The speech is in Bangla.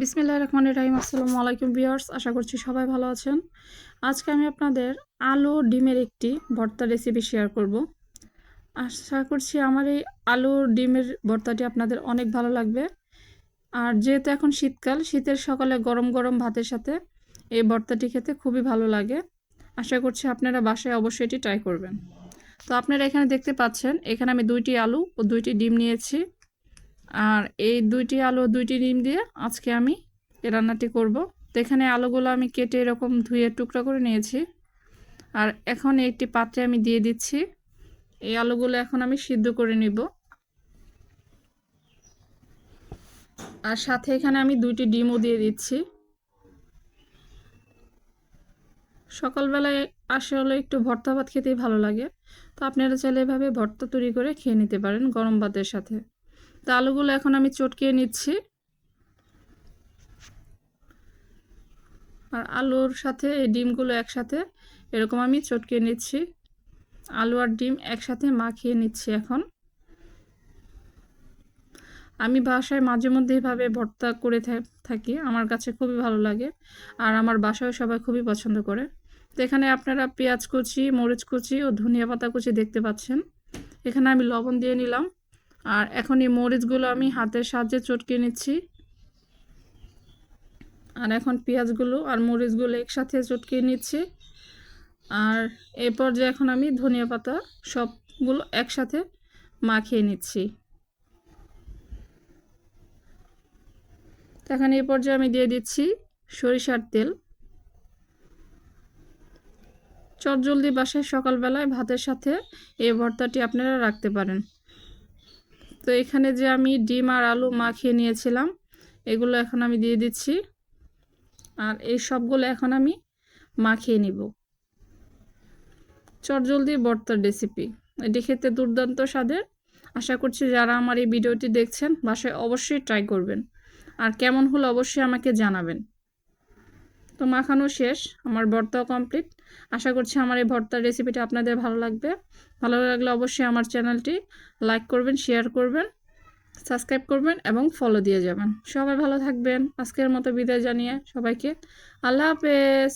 বিসমিল্লাহ রহমান রাহিম, আসসালামু আলাইকুম ভিউয়ার্স, আশা করছি সবাই ভালো আছেন। আজকে আমি আপনাদের আলু ডিমের একটি ভর্তা রেসিপি শেয়ার করব। আশা করছি আমার এই আলু ডিমের ভর্তাটি আপনাদের অনেক ভালো লাগবে। আর যেহেতু এখন শীতকাল, শীতের সকালে গরম গরম ভাতের সাথে এই ভর্তাটি খেতে খুবই ভালো লাগে। আশা করছি আপনারা বাসায় অবশ্যই এটি ট্রাই করবেন। তো আপনারা এখানে দেখতে পাচ্ছেন, এখানে আমি দুইটি আলু ও দুইটি ডিম নিয়েছি। আর এই দুইটি আলু, দুইটি ডিম দিয়ে আজকে আমি এই রান্নাটি করব। তো এখানে আলুগুলো আমি কেটে এরকম ধুয়ে টুকরা করে নিয়েছি। আর এখন একটি পাত্রে আমি দিয়ে দিচ্ছি। এই আলুগুলো এখন আমি সিদ্ধ করে নিব। আর সাথে এখানে আমি দুইটি ডিমও দিয়ে দিচ্ছি। সকালবেলায় আসলে একটু ভর্তা ভাত খেতেই ভালো লাগে। তো আপনারা চাইলে এভাবে ভর্তা তৈরি করে খেয়ে নিতে পারেন গরম ভাতের সাথে। তো আলুগুলো এখন আমি চটকিয়ে নিচ্ছি। আর আলুর সাথে এই ডিমগুলো একসাথে এরকম আমি চটকিয়ে নিচ্ছি। আলু আর ডিম একসাথে মাখিয়ে নিচ্ছি এখন। আমি বাসায় মাঝে মধ্যে এভাবে ভর্তা করে থাকি, আমার কাছে খুবই ভালো লাগে আর আমার বাসায় সবাই খুবই পছন্দ করে। তো এখানে আপনারা পেঁয়াজ কুচি, মরিচ কুচি ও ধনিয়া পাতা কুচি দেখতে পাচ্ছেন। এখানে আমি লবণ দিয়ে নিলাম। আর এখন এই মরিচগুলো আমি হাতের সাহায্যে চটকে নিচ্ছি। আর এখন পেঁয়াজগুলো আর মরিচগুলো একসাথে চটকে নিচ্ছি। আর এরপর যে এখন আমি ধনিয়া পাতা সবগুলো একসাথে মাখিয়ে নিচ্ছি। এখন এই পর্যায়ে আমি দিয়ে দিচ্ছি সরিষার তেল। চটজলদি বাসায় সকালবেলায় ভাতের সাথে এই ভর্তাটি আপনারা রাখতে পারেন। তো এখানে যে আমি ডিম আর আলু মাখিয়ে নিয়েছিলাম, এগুলো এখন আমি দিয়ে দিচ্ছি। আর এই সবগুলো এখন আমি মাখিয়ে নিব। চটজলদি বর্তার রেসিপি এটি খেতে দুর্দান্ত স্বাদের। আশা করছি যারা আমার এই ভিডিওটি দেখছেন, বাসায় অবশ্যই ট্রাই করবেন। আর কেমন হলো অবশ্যই আমাকে জানাবেন। তো মাখানো শেষ, আমার ভর্তাও কমপ্লিট আশা করছি আমার এই ভর্তার রেসিপিটি আপনাদের ভালো লাগবে। ভালো লাগলে অবশ্যই আমার চ্যানেলটি লাইক করবেন শেয়ার করবেন সাবস্ক্রাইব করবেন এবং ফলো দিয়ে যাবেন। সবাই ভালো থাকবেন। আজকের মতো বিদায় জানিয়ে সবাইকে আল্লাহ হাফেজ।